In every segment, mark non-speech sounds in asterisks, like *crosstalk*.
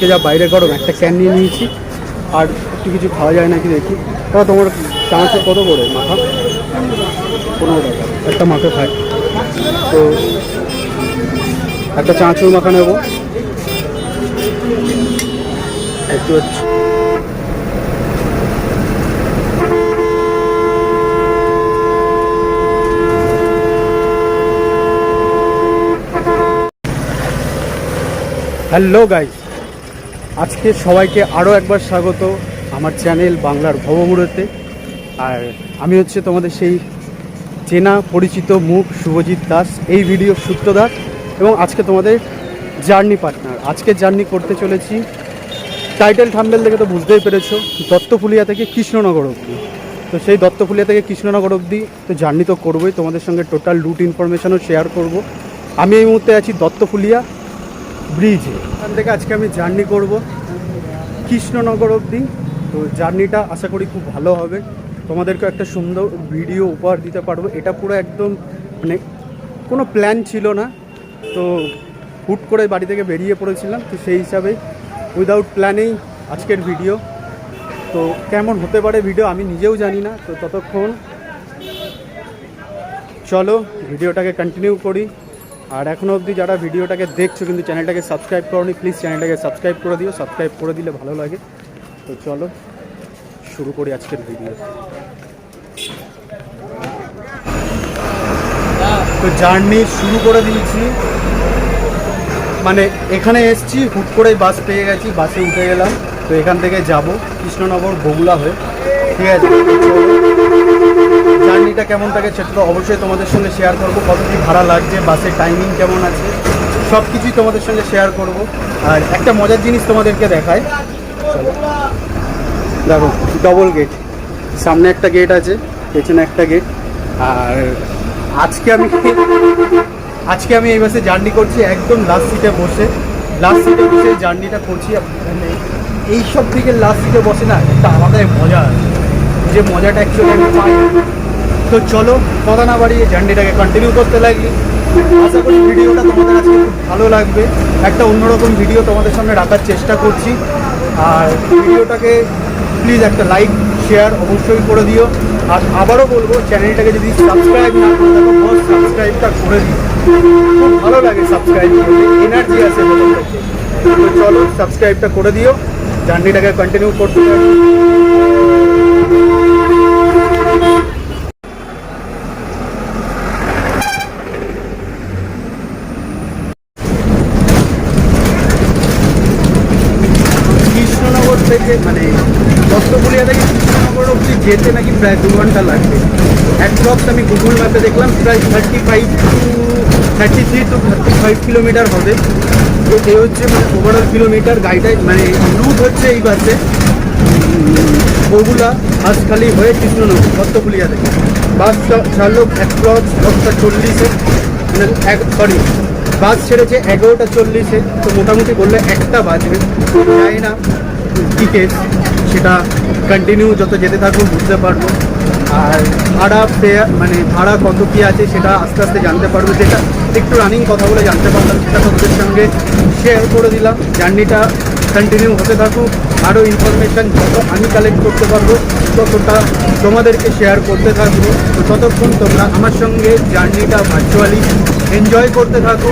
যা বাইরে গরম, একটা ক্যান নিয়ে নিয়েছি। আর একটু কিছু খাওয়া যায় নাকি দেখি। তাও তোমার চানাচুর কত করে মাথা পনেরো টাকা। একটা মাথা খায় তো একটা চানাচুর মাখা নেব। একটু হচ্ছে হ্যালো গাইজ আজকে সবাইকে আরও একবার স্বাগত আমার চ্যানেল বাংলার ভবমুড়োতে। আর আমি হচ্ছে তোমাদের সেই চেনা পরিচিত মুখ শুভজিৎ দাস, এই ভিডিও সূত্রধার এবং আজকে তোমাদের জার্নি পার্টনার। আজকে জার্নি করতে চলেছি টাইটেল থাম্বেল দেখে তো বুঝতেই পেরেছ, দত্তফুলিয়া থেকে কৃষ্ণনগর অবধি। তো সেই দত্তফুলিয়া থেকে কৃষ্ণনগর অবধি তো জার্নি তো করবোই, তোমাদের সঙ্গে টোটাল রুট ইনফরমেশনও শেয়ার করব। আমি এই মুহূর্তে আছি দত্তফুলিয়া ব্রিজে। এখান থেকে আজকে আমি জার্নি করব কৃষ্ণনগর অবধি। তো জার্নিটা আশা করি খুব ভালো হবে। তোমাদেরকে একটা সুন্দর ভিডিও উপহার দিতে পারব। এটা পুরো একদম মানে কোনো প্ল্যান ছিল না। তো হুট করে বাড়ি থেকে বেরিয়ে পড়েছিলাম। তো সেই হিসাবে উইদাউট প্ল্যানেই আজকের ভিডিও। তো কেমন হতে পারে ভিডিও আমি নিজেও জানি না। তো ততক্ষণ চলো ভিডিওটাকে কন্টিনিউ করি। আর এখনও অবধি যারা ভিডিওটাকে দেখছ কিন্তু চ্যানেলটাকে সাবস্ক্রাইব করোনি প্লিজ চ্যানেলটাকে সাবস্ক্রাইব করে দিও। সাবস্ক্রাইব করে দিলে ভালো লাগে। তো চলো, শুরু করি আজকের ভিডিও। তো জার্নি শুরু করে দিয়েছি। মানে এখানে এসছি, হুট করেই বাস পেয়ে গেছি বাসে উঠে গেলাম। তো এখান থেকে যাব, কৃষ্ণনগর বগুলা হয়ে। ঠিক আছে? জার্নিটা কেমন থাকে সেটা তো অবশ্যই তোমাদের সঙ্গে শেয়ার করব, কত কি ভাড়া লাগছে, বাসের টাইমিং কেমন আছে সব কিছুই তোমাদের সঙ্গে শেয়ার করব। আর একটা মজার জিনিস তোমাদেরকে দেখায় দেখো ডবল গেট সামনে একটা গেট আছে, পেছনে একটা গেট আর আজকে আমি আজকে আমি এই বাসে জার্নি করছি একদম লাস্ট সিটে বসে। লাস্ট সিটে বসে জার্নিটা করছি। মানে এই সব দিকে লাস্ট সিটে বসে না, একটা আলাদাই মজা আছে। যে মজাটা অ্যাকচুয়ালি আমি পাই। তো চলো, কথা না বাড়িয়ে জার্নিটাকে কন্টিনিউ করতে লাগি আশা করি ভিডিওটা তোমাদের আজকে ভালো লাগবে। একটা অন্যরকম ভিডিও তোমাদের সামনে রাখার চেষ্টা করছি। আর ভিডিওটাকে প্লিজ একটা লাইক শেয়ার অবশ্যই করে দিও। আর আবারও বলব চ্যানেলটাকে যদি সাবস্ক্রাইব না করে থাকো বস সাবস্ক্রাইবটা করে দিও। খুব ভালো লাগে সাবস্ক্রাইব করলে এনার্জি তো চলো সাবস্ক্রাইবটা করে দিও। জার্নিটাকে কন্টিনিউ করতে কৃষ্ণনগর থেকে মানে দত্তপুরিয়া থেকে কৃষ্ণনগর অবধি যেতে নাকি প্রায় দু ঘণ্টা লাগবে। অ্যাপ্রক্স আমি গুগল ম্যাপে দেখলাম, প্রায় thirty five to thirty three to thirty five kilometre হবে। তো এই হচ্ছে মানে ওভারঅল কিলোমিটার গাড়িটায় মানে রুট হচ্ছে এই বাসে। বগুলা হাঁসখালি হয়ে কৃষ্ণনগর দত্তপুলিয়া থেকে বাস ছাড়লো অ্যাপ্রক্স দশটা চল্লিশে মানে এক সরি বাস ছেড়েছে এগারোটা চল্লিশে, তো মোটামুটি বললে একটা বাজবে। জানি না। কেস সেটা কন্টিনিউ যত যেতে থাকব বুঝতে পারব। আর ভাড়া ফেয়ার মানে ভাড়া কত কী আছে সেটা আস্তে আস্তে জানতে পারব। যেটা একটু রানিং কথা বলে জানতে পারলাম, সেটা তোমাদের সঙ্গে শেয়ার করে দিলাম। জার্নিটা কন্টিনিউ হতে থাকুক আরও ইনফরমেশান যত আমি কালেক্ট করতে পারব, ততটা তোমাদেরকে শেয়ার করতে থাকব। তো ততক্ষণ তোমরা আমার সঙ্গে জার্নিটা ভার্চুয়ালি এনজয় করতে থাকো।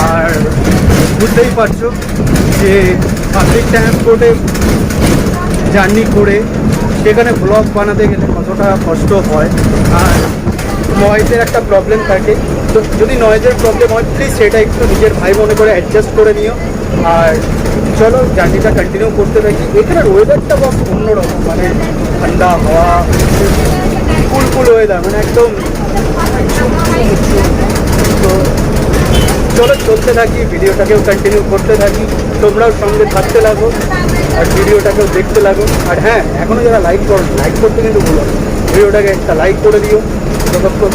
আর বুঝতেই পারছ যে পাবলিক ট্রান্সপোর্টে জার্নি করে সেখানে ব্লগ বানাতে গেলে কতটা কষ্ট হয় আর নয়েজের একটা প্রবলেম থাকে। তো যদি নয়েজের প্রবলেম হয় প্লিজ সেটা একটু নিজের ভাই মনে করে অ্যাডজাস্ট করে নিও। আর চলো জার্নিটা কন্টিনিউ করতে থাকি। এখানের ওয়েদারটা বা অন্যরকম মানে ঠান্ডা হাওয়া কুল ওয়েদার মানে একদম তো চলো, চলতে থাকি ভিডিওটাকেও কন্টিনিউ করতে থাকি। তোমরাও সঙ্গে থাকতে লাগো আর ভিডিওটাকেও দেখতে লাগো। আর হ্যাঁ এখনও যারা লাইক করো লাইক করতে কিন্তু ভুলো ভিডিওটাকে একটা লাইক করে দিও। ততক্ষণ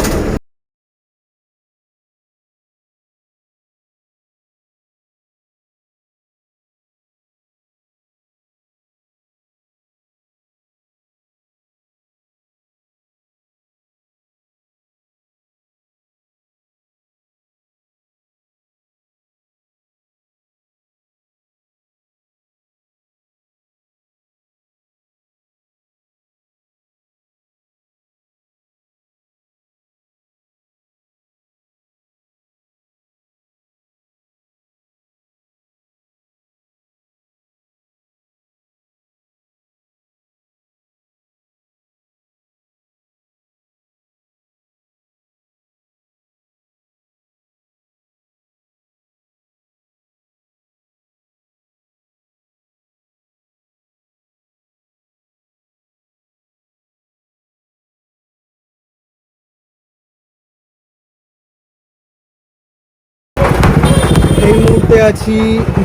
এই মুহূর্তে আছি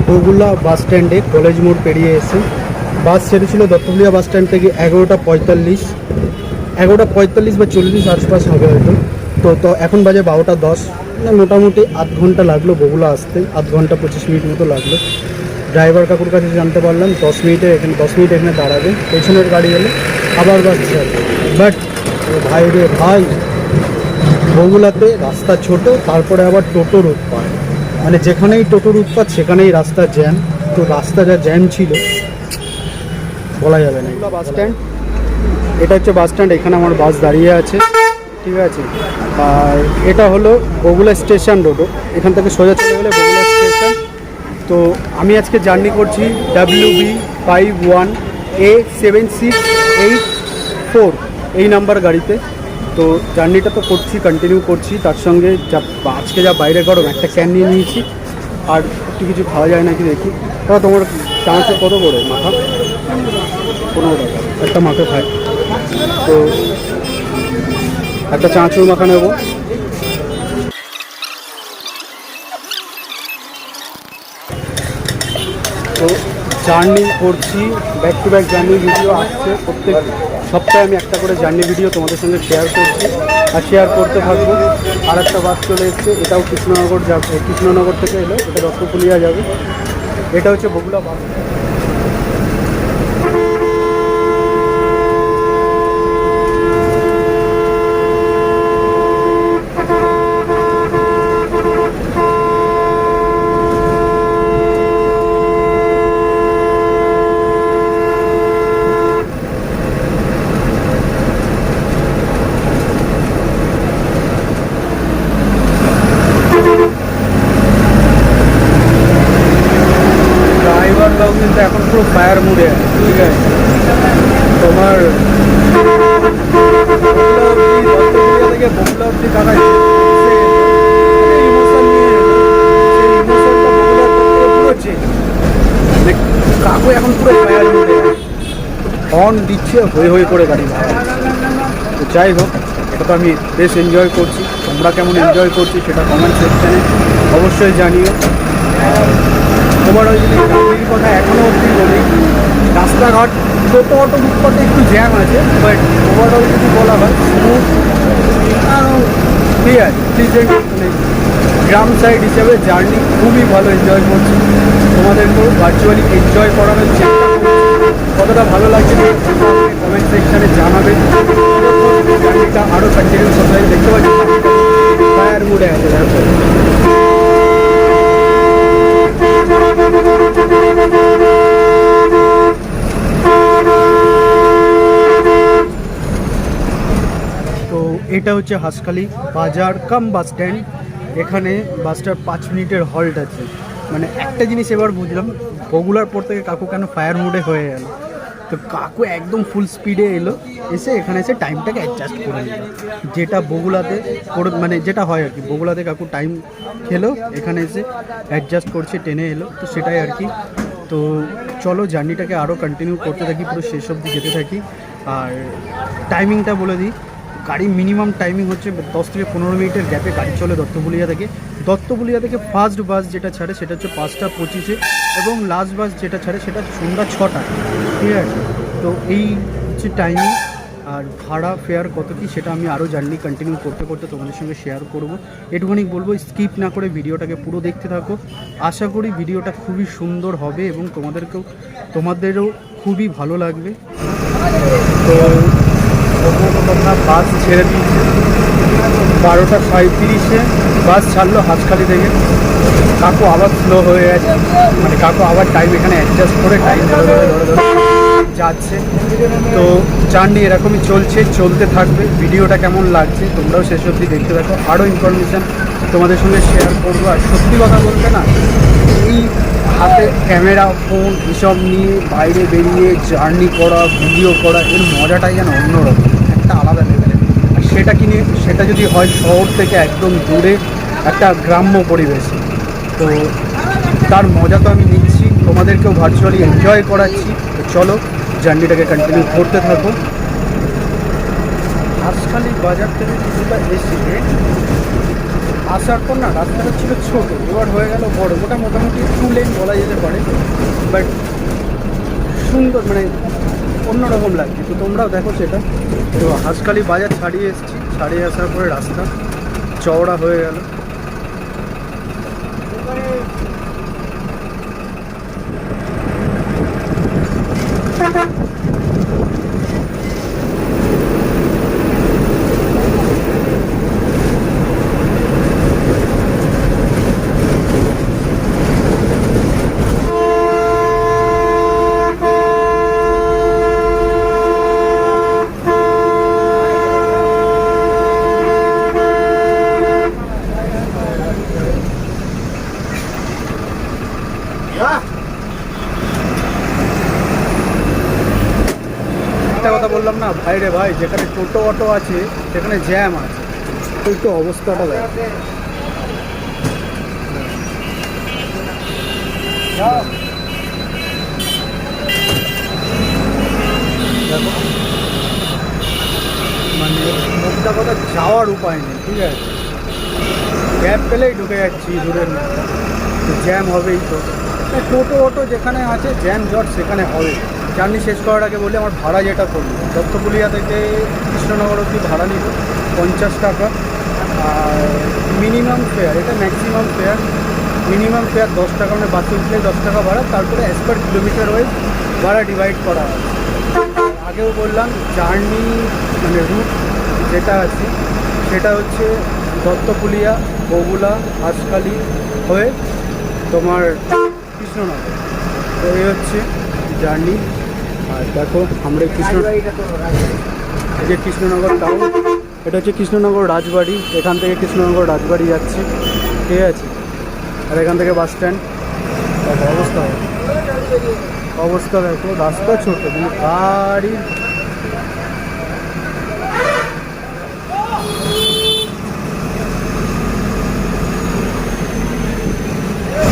বগুলা বাস স্ট্যান্ডে, কলেজ মোড় পেরিয়ে এসে। বাস ছেড়েছিল দত্তপুলিয়া বাস স্ট্যান্ড থেকে এগারোটা পঁয়তাল্লিশ। এগারোটা পঁয়তাল্লিশ বা চল্লিশ আশপাশ হবে হয়তো। তো তো এখন বাজে বারোটা দশ। মোটামুটি আধ ঘণ্টা লাগল বগুলা আসতে। আধ ঘণ্টা পঁচিশ মিনিট মতো লাগল। ড্রাইভার কাকুর কাছে জানতে পারলাম, দশ মিনিটে এখানে, দশ মিনিট এখানে দাঁড়াবে। পেছনের গাড়ি এলে আবার বাস ছাড়বে বাট ভাই রে ভাই, বগুলাতে রাস্তা ছোট, তারপরে আবার টোটোর উৎপাত মানে যেখানেই টোটোর উৎপাত সেখানেই রাস্তা জ্যাম। তো রাস্তা যা জ্যাম ছিল বলা যাবে না। বাস স্ট্যান্ড এটা হচ্ছে বাস স্ট্যান্ড এখানে আমার বাস দাঁড়িয়ে আছে। ঠিক আছে? আর এটা হলো বগুলা স্টেশন রোডও এখান থেকে সোজা চলে গেলে বগুলা স্টেশন। তো আমি আজকে জার্নি করছি W B five one A seven six eight four এই নাম্বার গাড়িতে। তো জার্নিটা তো করছি কন্টিনিউ করছি। তার সঙ্গে যা আজকে যা বাইরে গরম, একটা ক্যান নিয়ে নিয়েছি। আর একটু কিছু খাওয়া যায় নাকি দেখি। তাও তোমার চানাচুর কত করে? মাথা পনেরো টাকা। একটা মাথা খায় তো একটা চাঁচুর মাখা নেব। তো জার্নি করছি back to back journey video আসছে প্রত্যেক সপ্তাহে আমি একটা করে জার্নি ভিডিও তোমাদের সঙ্গে শেয়ার করছি। আর শেয়ার করতে থাকব। আর একটা বাস চলে এসছে। এটাও কৃষ্ণনগর যাবে। কৃষ্ণনগর থেকে এলো। এটা দত্তপুলিয়া যাবে। এটা হচ্ছে বগুলা বাস ড্রাইভারটাও কিন্তু এখন পুরো ফায়ার মুডে ঠিক আছে? তোমার থেকে বগুলা change। মানে কাকু এখন পুরো ফায়ার মুডে হর্ন দিচ্ছে হয়ে হয়ে করে গাড়ি তো যাই হোক, এটা তো আমি বেশ এনজয় করছি। তোমরা কেমন এনজয় করছি সেটা কমেন্ট সেকশানে অবশ্যই জানিও। আর তোমার ওই কথা এখনও অবধি বলি। রাস্তাঘাট, টোটো অটো ফুটপাতে একটু জ্যাম আছে বাট ওভারঅল যদি বলা হয় স্মুথ ঠিক প্লিজেন্ট মানে গ্রাম সাইড হিসেবে জার্নি খুবই ভালো এনজয় করছি। তোমাদেরকেও ভার্চুয়ালি এনজয় করানোর চেষ্টা কতটা ভালো লাগছে কমেন্ট সেকশানে জানাবে। জার্নিটা আরও কন্টিনিউ করতে দেখতে পাচ্ছি ফায়ার মুডে আছে দেখো তো এটা হচ্ছে হাসখালি বাজার কাম বাস স্ট্যান্ড। এখানে বাসটার পাঁচ মিনিটের হল্ট আছে। মানে একটা জিনিস এবার বুঝলাম বগুলার পর থেকে কাকু কেন ফায়ার মুডে হয়ে গেল? তো কাকু একদম ফুল স্পিডে এলো, এসে এখানে এসে টাইমটাকে অ্যাডজাস্ট করে নিল। যেটা বগুলাতে করে মানে যেটা হয় আর কি বগুলাতে কাকু টাইম খেলো, এখানে এসে অ্যাডজাস্ট করছে টেনে এলো, তো সেটাই আর কি। তো চলো জার্নিটাকে আরও কন্টিনিউ করতে থাকি, পুরো শেষ অবধি যেতে থাকি। আর টাইমিংটা বলে দিই গাড়ি মিনিমাম টাইমিং হচ্ছে দশ থেকে পনেরো মিনিটের গ্যাপে গাড়ি চলে দত্তপুলিয়া থেকে। দত্তপুলিয়া থেকে ফার্স্ট বাস যেটা ছাড়ে সেটা হচ্ছে পাঁচটা পঁচিশে এবং লাস্ট বাস যেটা ছাড়ে সেটা সন্ধ্যা ছটা। ঠিক আছে? তো এই হচ্ছে টাইমিং আর ভাড়া ফেয়ার কত কী সেটা আমি আরও জার্নি কন্টিনিউ করতে করতে তোমাদের সঙ্গে শেয়ার করব। এটুখানি বলব স্কিপ না করে ভিডিওটাকে পুরো দেখতে থাকো। আশা করি ভিডিওটা খুবই সুন্দর হবে এবং তোমাদেরকেও, তোমাদেরও খুবই ভালো লাগবে। তো তোমরা বাস ছেড়ে দিয়েছে। বারোটা সাঁত্রিশে বাস ছাড়লো হাঁসখালি থেকে। কাকু আবার স্লো হয়ে গেছে। মানে কাকু আবার টাইম এখানে অ্যাডজাস্ট করে টাইম ধরে ধরে যাচ্ছে। তো জার্নি এরকমই চলছে, চলতে থাকবে। ভিডিওটা কেমন লাগছে তোমরাও শেষ অবধি দেখতে থাকো। আরও ইনফরমেশান তোমাদের সঙ্গে শেয়ার করব। আর সত্যি কথা বলতে না, এই হাতে ক্যামেরা ফোন এসব নিয়ে বাইরে বেরিয়ে জার্নি করা ভিডিও করা, এর মজাটাই যেন অন্যরকম। সেটা কিনে সেটা যদি হয় শহর থেকে একদম দূরে একটা গ্রাম্য পরিবেশে। তো তার মজা তো আমি নিচ্ছি, তোমাদেরকেও ভার্চুয়ালি এনজয় করাচ্ছি। তো চলো জার্নিটাকে কন্টিনিউ করতে থাকো। হাঁসখালি বাজার থেকে কিছুটা এসে আসার পর না, রাস্তাটা ছিল ছোট, এবার হয়ে গেল বড়। ওটা মোটামুটি টু লেন বলা যেতে পারে বাট সুন্দর মানে অন্যরকম লাগছে। তো তোমরাও দেখো সেটা। তো হাঁসখালি বাজার ছাড়িয়ে এসেছি। ছাড়িয়ে আসার পরে রাস্তা। চওড়া হয়ে গেল *laughs* কথা বললাম ভাই যেখানে টোটো অটো আছে, সেখানে জ্যাম আছে। তো একটু অবস্থাটা দেখ। মানে মোদ্দা কথা, যাওয়ার উপায় নেই, ঠিক আছে? গ্যাপ পেলেই ঢুকে যাচ্ছি, দূরের জ্যাম হবেই তো টোটো অটো যেখানে আছে, জ্যাম জট সেখানে হবে। জার্নি শেষ করার আগে বলি, আমার ভাড়া যেটা করল দত্তপুলিয়া থেকে কৃষ্ণনগর অব্দি ভাড়া নিল, পঞ্চাশ টাকা। আর মিনিমাম ফেয়ার, এটা ম্যাক্সিমাম ফেয়ার, মিনিমাম ফেয়ার দশ টাকা মানে বাসে উঠলে দশ টাকা ভাড়া, তারপরে অ্যাজ পার কিলোমিটার ওয়াইজ ভাড়া ডিভাইড করা হয়। আগেও বললাম, জার্নি মানে রুট যেটা আছে, সেটা হচ্ছে দত্তপুলিয়া বগুলা, হাঁসখালি হয়ে তোমার কৃষ্ণনগর। তো এই হচ্ছে জার্নি। আর দেখো, আমরা কৃষ্ণ এই যে কৃষ্ণনগর টাউন এটা হচ্ছে কৃষ্ণনগর রাজবাড়ি। এখান থেকে কৃষ্ণনগর রাজবাড়ি যাচ্ছি। ঠিক আছে? আর এখান থেকে বাস স্ট্যান্ড দেখো, অবস্থা অবস্থা দেখো, রাস্তা ছোট, কিন্তু গাড়ি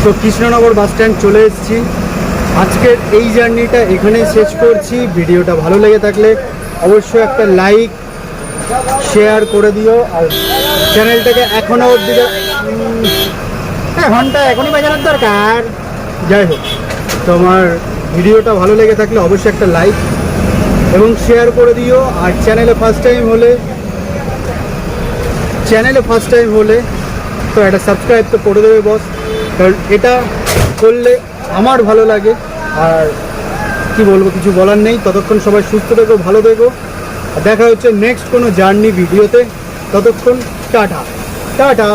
তো কৃষ্ণনগর বাস স্ট্যান্ড চলে এসেছি। আজকের এই জার্নিটা এখানেই শেষ করছি। ভিডিওটা ভালো লেগে থাকলে অবশ্যই একটা লাইক, শেয়ার করে দিও। আর চ্যানেলটাকে এখনও অবধি হ্যাঁ ঘণ্টা এখনই বাজানোর দরকার। যাই হোক, তোমার ভিডিওটা ভালো লেগে থাকলে অবশ্যই একটা লাইক এবং শেয়ার করে দিও। আর চ্যানেলে ফার্স্ট টাইম হলে, চ্যানেলে ফার্স্ট টাইম হলে তো একটা সাবস্ক্রাইব তো করে দেবে বস কারণ এটা করলে আমার ভালো লাগে। আর কি বলব, কিছু বলার নেই। ততক্ষণ সবাই সুস্থ থেকো, ভালো থেকো। দেখা হচ্ছে নেক্সট কোনো জার্নি ভিডিওতে। ততক্ষণ টাটা। টাটা।